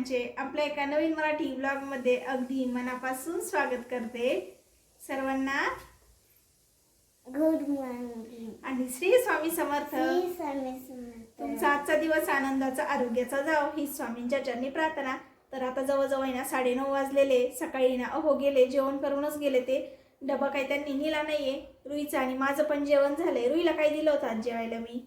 सर्वांचे आपल्या एका नवीन मराठी ब्लॉगमध्ये अगदी मनापासून स्वागत करते सर्वांना. गुड मॉर्निंग आणि श्री स्वामी समर्थ. तुमचा आजचा दिवस आनंदाचा आरोग्याचा जाव ही स्वामींच्या चरणी प्रार्थना. तर आता जवळजवळ ना साडेनऊ वाजलेले सकाळी ना अहो गेले जेवण करूनच गेले ते. डबा काही त्यांनी नेला नाहीये. रुईचं आणि माझं पण जेवण झालंय. रुईला काय दिलं होतं आज जेवायला मी?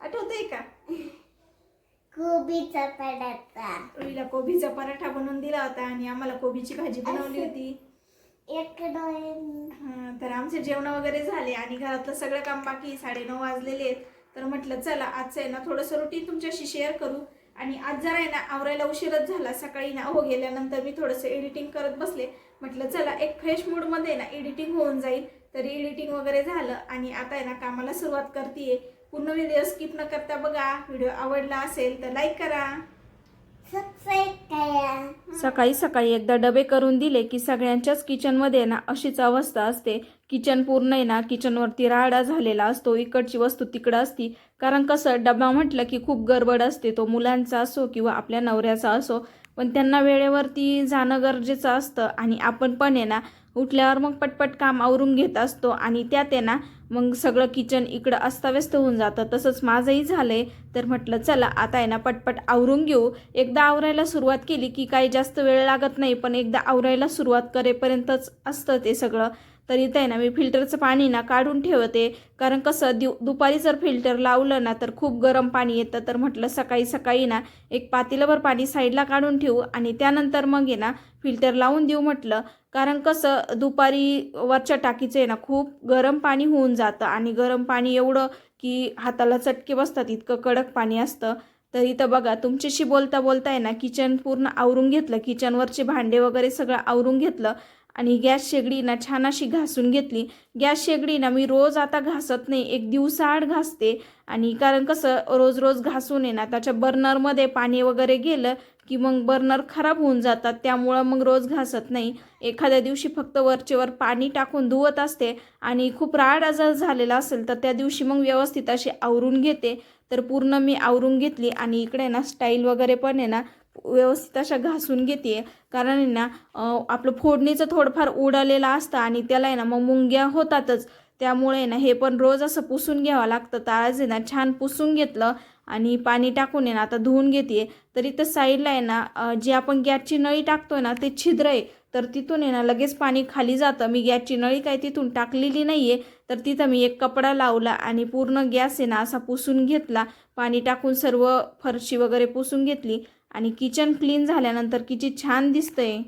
आठवतंय का? कोबीचा पराठा. रुईला कोबीचा पराठा बनवून दिला होता आणि आम्हाला कोबीची भाजी बनवली. होती. एक डोळे हं, तर आमचे जेवण वगैरे झाले आणि घरातलं सगळं काम बाकी साडेनऊ वाजलेले आहेत. तर म्हटलं चला आजचं आहे ना थोडंसं रुटीन तुमच्याशी शेअर करू. आणि आज जरा आहे ना आवरायला उशीरच झाला. सकाळी ना हो गेल्यानंतर मी थोडंसं एडिटिंग करत बसले. म्हटलं चला एक फ्रेश मूडमध्ये ना एडिटिंग होऊन जाईल. तर एडिटिंग वगैरे झालं आणि आता आहे ना कामाला सुरुवात करते पूर्ण व्हिडिओ स्किप न करता बघा. व्हिडिओ आवडला असेल तर लाईक करा. सकाळी सकाळी एकदा डबे करून दिले की सगळ्यांच्याच किचनमध्ये ना अशीच अवस्था असते. किचन पूर्ण आहे ना किचनवरती राडा झालेला असतो. इकडची वस्तू तिकडं असती. कारण कसं डबा म्हटलं की खूप गडबड असते. तो मुलांचा असो किंवा आपल्या नवऱ्याचा असो पण त्यांना वेळेवरती जाणं गरजेचं असतं. आणि आपण पण आहे ना उठल्यावर मग पटपट काम आवरून घेत असतो आणि त्यात आहे ना मग सगळं किचन इकडं अस्ताव्यस्त होऊन जातं. तसंच माझंही झालं आहे तर म्हटलं चला आता आहे ना पटपट आवरून घेऊ. एकदा आवरायला सुरुवात केली की काही जास्त वेळ लागत नाही पण एकदा आवरायला सुरुवात करेपर्यंतच असतं ते सगळं. तर इथं आहे ना मी फिल्टरचं पाणी ना काढून ठेवते. कारण कसं दिव दुपारी जर फिल्टर लावलं ना तर खूप गरम पाणी येतं. तर म्हटलं सकाळी सकाळी ना एक पातेलभर पाणी साईडला काढून ठेवू आणि त्यानंतर मग आहे ना फिल्टर लावून देऊ म्हटलं. कारण कसं दुपारी वरच्या टाकीचं आहे ना खूप गरम पाणी होऊन जातं. आणि गरम पाणी एवढं की हाताला चटके बसतात इतकं कडक पाणी असतं. तर इथं बघा तुमच्याशी बोलता बोलता आहे ना किचन पूर्ण आवरून घेतलं. किचनवरचे भांडे वगैरे सगळं आवरून घेतलं. आणि गॅस शेगडीनं छान अशी घासून घेतली. गॅस शेगडी ना मी रोज आता घासत नाही एक दिवसाआड घासते. आणि कारण कसं रोज रोज घासून आहे ना त्याच्या बर्नरमध्ये पाणी वगैरे गेलं की मग बर्नर खराब होऊन जातात. त्यामुळं मग रोज घासत नाही. एखाद्या दिवशी फक्त वरचेवर पाणी टाकून धुवत असते आणि खूप राड आजार झालेला असेल तर त्या दिवशी मग व्यवस्थित अशी आवरून घेते. तर पूर्ण मी आवरून घेतली आणि इकडे ना स्टाईल वगैरे पण आहे ना व्यवस्थित अशा घासून घेते. कारण आहे ना आपलं फोडणीचं थोडंफार उडालेलं असतं आणि त्याला आहे ना मग मुंग्या होतातच. त्यामुळे आहे ना हे पण रोज असं पुसून घ्यावं लागतं. तर आज आहे ना छान पुसून घेतलं आणि पाणी टाकून आहे ना आता धुवून घेते. तर इथं साईडला आहे ना जे जी आपण गॅसची नळी टाकतोय ना ते छिद्र आहे. तर तिथून आहे ना लगेच पाणी खाली जातं. मी गॅसची नळी काय तिथून टाकलेली नाही आहे तर तिथं मी एक कपडा लावला आणि पूर्ण गॅस आहे ना असा पुसून घेतला. पाणी टाकून सर्व फरशी वगैरे पुसून घेतली. आणि किचन क्लीन झाल्यानंतर किती छान दिसतंय.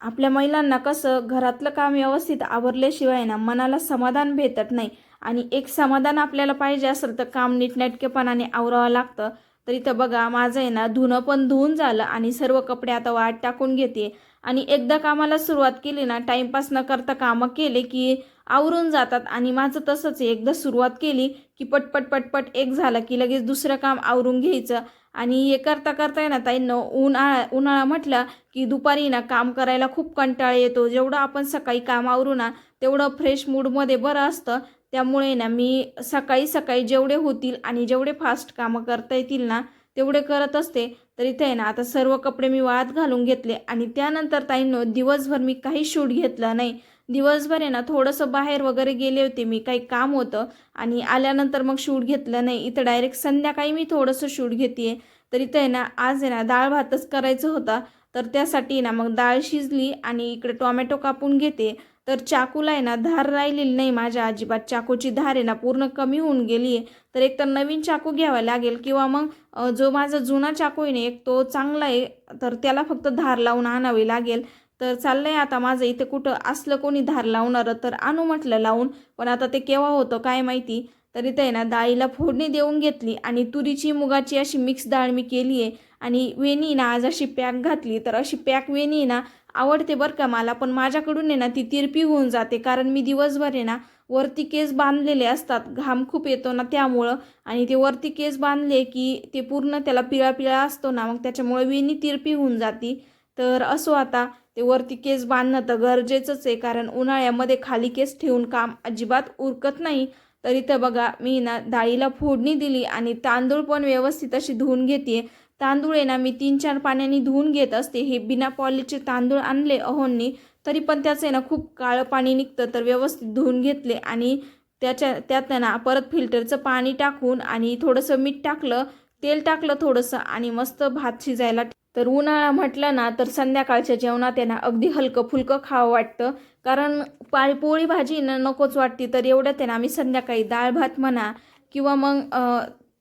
आपल्या महिलांना कसं घरातलं काम व्यवस्थित आवरल्याशिवाय ना मनाला समाधान भेटत नाही. आणि एक समाधान आपल्याला पाहिजे असेल तर काम नीटनेटकेपणाने आवरावं लागतं. तर इथं बघा माझं आहे ना धुणं पण धुवून झालं आणि सर्व कपडे आता वाट टाकून घेते. आणि एकदा कामाला सुरुवात केली ना टाईमपास न करता कामं केले की आवरून जातात. आणि माझं तसंच आहे एकदा सुरुवात केली की पटपट पटपट एक झालं की लगेच दुसरं काम आवरून घ्यायचं. आणि हे करता करता आहे ना ताईंना उन्हाळा उन्हाळा म्हटलं की दुपारी ना काम करायला खूप कंटाळा येतो. जेवढं आपण सकाळी काम आवरू ना तेवढं फ्रेश मूडमध्ये बरं असतं. त्यामुळे ना मी सकाळी सकाळी जेवढे होतील आणि जेवढे फास्ट कामं करता येतील ना तेवढे करत असते. तर इथे आहे ना आता सर्व कपडे मी वाळत घालून घेतले आणि त्यानंतर ताईंनो दिवसभर मी काही शूट घेतलं नाही. दिवसभर आहे ना थोडंसं बाहेर वगैरे गेले होते मी काही काम होतं. आणि आल्यानंतर मग शूट घेतलं नाही. इथं डायरेक्ट संध्याकाळी मी थोडंसं शूट घेते तर इथं आहे ना आज आहे ना डाळ भातच करायचं होता. तर त्यासाठी ना मग डाळ शिजली आणि इकडे टोमॅटो कापून घेते. तर चाकूला आहे ना धार राहिलेली नाही माझ्या अजिबात. चाकूची धार आहे ना पूर्ण कमी होऊन गेली आहे. तर एक तर नवीन चाकू घ्यावा लागेल किंवा मग जो माझा जुना चाकू आहे ना एक तो चांगला आहे. तर त्याला फक्त धार लावून आणावी लागेल. तर चाललंय आता माझं इथे कुठं असलं कोणी धार लावणारं तर आणू म्हटलं लावून. पण आता ते केव्हा होतं काय माहिती? तर इथे आहे ना डाळीला फोडणी देऊन घेतली आणि तुरीची मुगाची अशी मिक्स डाळ मी केली आहे. आणि वेणी ना आज अशी पॅक घातली. तर अशी पॅक वेणी ना आवडते बरं का मला. पण माझ्याकडून आहे ना ती तिरपी होऊन जाते. कारण मी दिवसभर आहे ना वरती केस बांधलेले असतात. घाम खूप येतो ना त्यामुळं. आणि ते वरती केस बांधले की ते पूर्ण त्याला पिळा पिळा असतो ना मग त्याच्यामुळे वेणी तिरपी होऊन जाती. तर असो आता ते वरती केस बांधणं तर गरजेचंच आहे कारण उन्हाळ्यामध्ये खाली केस ठेवून काम अजिबात उरकत नाही. तर इथं बघा मी ना डाळीला फोडणी दिली आणि तांदूळ पण व्यवस्थित अशी धुवून घेते. तांदूळ आहे ना मी तीन चार पाण्याने धुवून घेत असते. हे बिना पॉलिशचे तांदूळ आणले अहोंनी तरी पण त्याचं आहे ना खूप काळं पाणी निघतं तर व्यवस्थित धुवून घेतले आणि त्याच्या त्यात ना परत फिल्टरचं पाणी टाकून आणि थोडंसं मीठ टाकलं तेल टाकलं थोडंसं आणि मस्त भात शिजायला तर उन्हाळा म्हटलं ना तर संध्याकाळच्या जेवणात आहे ना अगदी हलकं फुलकं खावं वाटतं. कारण पाळी पोळी भाजी ना नकोच वाटते तर एवढ्यात त्यांना आम्ही संध्याकाळी डाळ भात म्हणा किंवा मग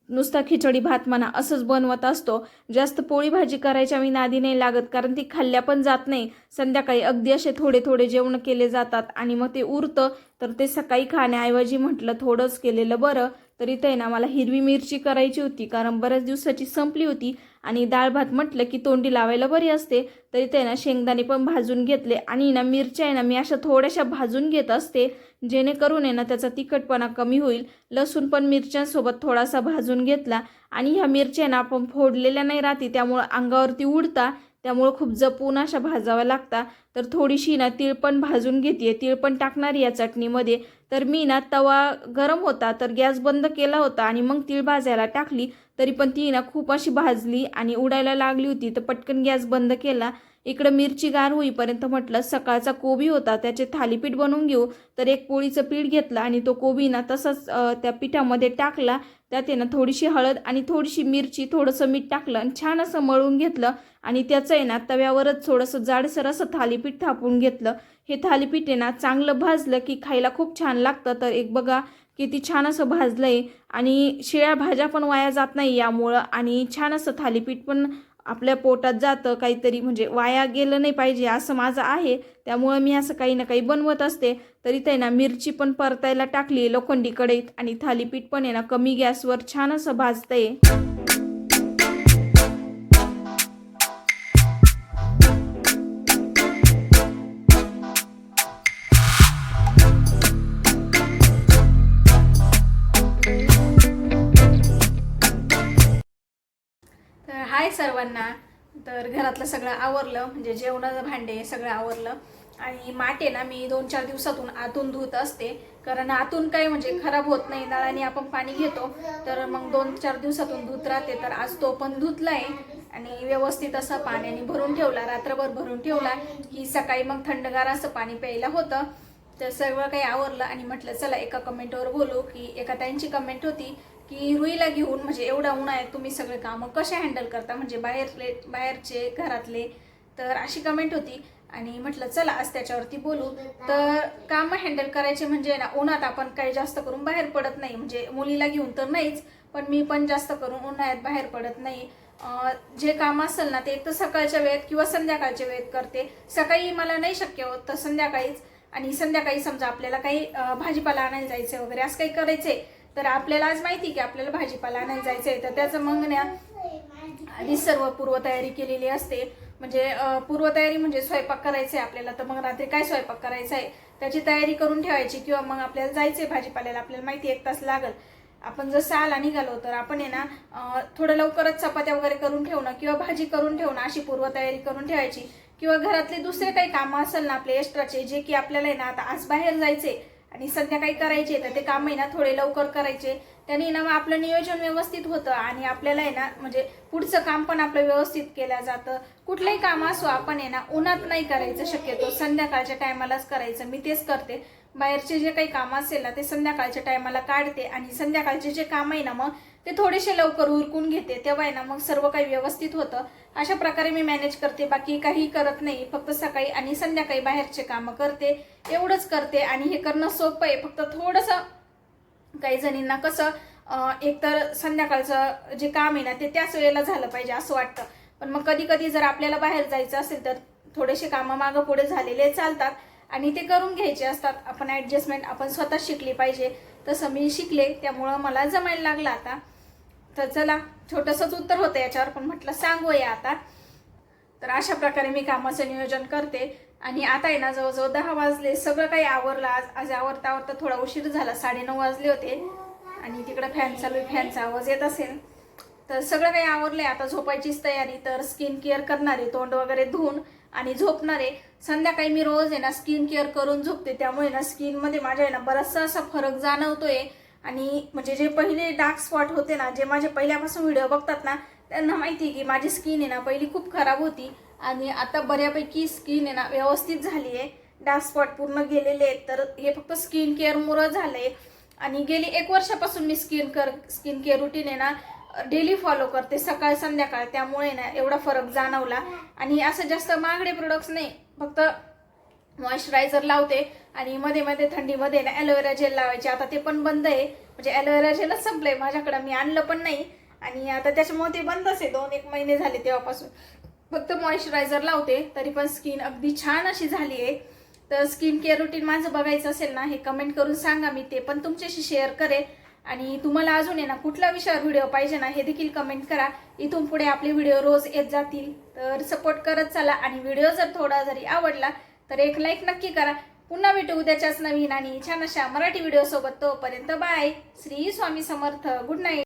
नुसता खिचडी भात म्हणा असंच बनवत असतो. जास्त पोळी भाजी करायच्या मी नादी नाही लागत कारण ती खाल्ल्या पण जात नाही. संध्याकाळी अगदी असे थोडे थोडे जेवण केले जातात आणि मग ते उरतं. तर ते सकाळी खाण्याऐवजी म्हटलं थोडंच केलेलं बरं. तर इथे आहे ना मला हिरवी मिरची करायची होती कारण बऱ्याच दिवसाची संपली होती आणि डाळ भात म्हटलं की तोंडी लावायला बरी असते. तर इथे ना शेंगदाणे पण भाजून घेतले आणि ना मिरच्या आहे ना मी अशा थोड्याशा भाजून घेत असते जेणेकरून आहे ना त्याचा तिखटपणा कमी होईल. लसूण पण मिरच्यांसोबत थोडासा भाजून घेतला आणि ह्या मिरच्या ना आपण फोडलेल्या नाही राहते त्यामुळं अंगावरती उडता त्यामुळं खूप जपून अशा भाजाव्या लागता. तर थोडीशी ना तीळ पण भाजून घेते तीळ पण टाकणार या चटणीमध्ये. तर मी ना तवा गरम होता तर गॅस बंद केला होता आणि मग तीळ भाजायला टाकली. तरी पण ती ना खूप अशी भाजली आणि उडायला लागली होती. तर पटकन गॅस बंद केला. इकडं मिरची गार होईपर्यंत म्हटलं सकाळचा कोबी होता त्याचे थालीपीठ बनवून घेऊ. तर एक पोळीचं पीठ घेतलं आणि तो कोबी ना तसंच त्या पिठामध्ये टाकला. त्यात आहे ना थोडीशी हळद आणि थोडीशी मिरची थोडंसं मीठ टाकलं आणि छान असं मळून घेतलं. आणि त्याचं आहे ना तव्यावरच थोडंसं जाडसर असं थालीपीठ थापून घेतलं. हे थालीपीठ आहे ना चांगलं भाजलं की खायला खूप छान लागतं. तर एक बघा किती छान असं भाजलं आहे आणि शिळ्या भाज्या पण वाया जात नाही यामुळं आणि छान असं थालीपीठ पण आपल्या पोटात जातं काहीतरी म्हणजे वाया गेलं नाही पाहिजे असं माझं आहे. त्यामुळं मी असं काही ना काही बनवत असते. तरी ते ना मिरची पण परतायला टाकली लोखंडी कढईत आणि थालीपीठ पण आहे ना कमी गॅसवर छान असं भाजतंय. हाय सर्वांना. तर घरातलं सगळं आवरलं म्हणजे जेवणाचं भांडे सगळं आवरलं. आणि माटे ना मी दोन चार दिवसातून आतून धुत असते. कारण आतून काय म्हणजे खराब होत नाही नळाने आपण पाणी घेतो. तर मग दोन चार दिवसातून धुत राहते. तर आज तो पण धुतलाय आणि व्यवस्थित असं पाण्याने भरून ठेवला रात्रभर भरून ठेवला की सकाळी मग थंडगार असं पाणी प्यायला होतं. तर सगळं काही आवरलं आणि म्हटलं चला एका कमेंटवर बोलू की एका ताईंची कमेंट होती. की रुईला घेऊन म्हणजे एवढा उन्हाळ्यात तुम्ही सगळे कामं कसे हँडल करता? म्हणजे बाहेरले बाहेरचे घरातले? तर अशी कमेंट होती. आणि म्हटलं चला आज त्याच्यावरती बोलू. तर कामं हँडल करायचे म्हणजे ना उन्हात आपण काही जास्त करून बाहेर पडत नाही. म्हणजे मुलीला घेऊन तर नाहीच पण मी पण जास्त करून उन्हाळ्यात बाहेर पडत नाही. जे काम असेल ना ते एक तर सकाळच्या वेळेत किंवा संध्याकाळच्या वेळेत करते. सकाळी मला नाही शक्य होत तर संध्याकाळीच. आणि संध्याकाळी समजा आपल्याला काही भाजीपाला आणायला जायचं वगैरे असं काही करायचे तर आपल्याला आज माहिती की आपल्याला भाजीपाला आणायला आहे तर त्याचं मग ना आधी सर्व पूर्वतयारी केलेली असते. म्हणजे पूर्वतयारी म्हणजे स्वयंपाक करायचा आहे आपल्याला. तर मग रात्री काय स्वयंपाक करायचा आहे त्याची तयारी करून ठेवायची किंवा मग आपल्याला जायचंय भाजीपाल्याला. आपल्याला माहिती एक तास लागल. आपण जर सहाला निघालो तर आपण आहे ना थोडं लवकरच चपात्या वगैरे करून ठेवणं किंवा भाजी करून ठेवणं अशी पूर्वतयारी करून ठेवायची. किंवा घरातले दुसरे काही कामं असेल ना आपले एक्स्ट्राचे जे की आपल्याला आहे ना आता आज बाहेर जायचे आणि संध्याकाळी करायचे तर ते काम आहे ना थोडे लवकर करायचे. त्याने ना मग आपलं नियोजन व्यवस्थित होतं आणि आपल्याला आहे ना म्हणजे पुढचं काम पण आपलं व्यवस्थित केलं जातं. कुठलंही काम असो आपण आहे ना उन्हात नाही करायचं शक्यतो. संध्याकाळच्या टायमालाच करायचं. मी तेच करते. बाहेरचे जे काही काम असेल ना ते संध्याकाळच्या टायमाला काढते आणि संध्याकाळचे जे काम आहे ना मग ते थोडेसे लवकर उरकून घेते तेव्हा आहे ना मग सर्व काही व्यवस्थित होतं. अशा प्रकारे मी मॅनेज करते बाकी काही करत नाही. फक्त सकाळी आणि संध्याकाळी बाहेरचे कामं करते एवढंच करते. आणि हे करणं सोपं आहे फक्त थोडंसं काही जणींना कसं एकतर संध्याकाळचं जे काम आहे ना ते त्याच वेळेला झालं पाहिजे असं वाटतं. पण मग कधी कधी जर आपल्याला बाहेर जायचं असेल तर थोडेसे कामं मागं पुढे झालेले चालतात. आणि ते करून घ्यायचे असतात. आपण ॲडजस्टमेंट आपण स्वतः शिकली पाहिजे. तसं मी शिकले त्यामुळं मला जमायला लागलं आता. तर चला छोटंसंच उत्तर होतं याच्यावर पण म्हटलं सांगूया आता. तर अशा प्रकारे मी कामाचं नियोजन करते. आणि आता आहे ना जवळजवळ दहा वाजले सगळं काही आवरलं आज. आज आवरता आवरता थोडा उशीर झाला साडेनऊ वाजले होते. आणि तिकडं फॅन चालू फॅनचा आवाज येत असेल. तर सगळं काही आवरलं आहे आता झोपायचीच तयारी. तर स्किन केअर करणारे तोंड वगैरे धुवून आणि झोपणार. आहे संध्याकाळी मी रोज आहे ना स्किन केअर करून झोपते. त्यामुळे ना स्किनमध्ये माझ्या आहे ना बराचसा असा फरक जाणवतोय. आणि म्हणजे जे पहिले डार्क स्पॉट होते ना जे माझे पहिल्यापासून व्हिडिओ बघतात ना त्यांना माहिती आहे की माझी स्किन आहे ना पहिली खूप खराब होती. आणि आता बऱ्यापैकी स्किन आहे ना व्यवस्थित झाली आहे डार्क स्पॉट पूर्ण गेलेले आहेत. तर हे फक्त स्किन केअरमुळं झालं आहे आणि गेली एक वर्षापासून मी skin care skin care routine आहे ना डेली फॉलो करते सकाळ संध्याकाळ. त्यामुळे ना एवढा फरक जाणवला. आणि असं जास्त महागडे प्रोडक्ट्स नाही. फक्त मॉइश्चरायझर लावते आणि मध्ये मध्ये थंडीमध्ये ना ॲलोवेरा जेल लावायचे. आता ते पण बंद आहे. म्हणजे ॲलोवेरा जेलच संपलंय माझ्याकडं. मी आणलं पण नाही. आणि आता त्याच्यामुळे ते बंदच आहे दोन एक महिने झाले तेव्हापासून. फक्त मॉइश्चरायझर लावते. तरी पण स्किन अगदी छान अशी झाली आहे. तर स्किन केअर रुटीन माझं बघायचं असेल ना हे कमेंट करून सांगा. मी ते पण तुमच्याशी शेअर करेल आणि तुम्हाला अजून आहे ना कुठला विषयावर व्हिडिओ पाहिजे ना हे देखील कमेंट करा. इथून पुढे आपले व्हिडिओ रोज येत जातील. तर सपोर्ट करत चला. आणि व्हिडिओ जर थोडा जरी आवडला तर एक लाईक नक्की करा. पुन्हा भेटू उद्याच्याच नवीन आणि छान अशा मराठी व्हिडिओसोबत तोपर्यंत bye Shri Swami Samarth. Good night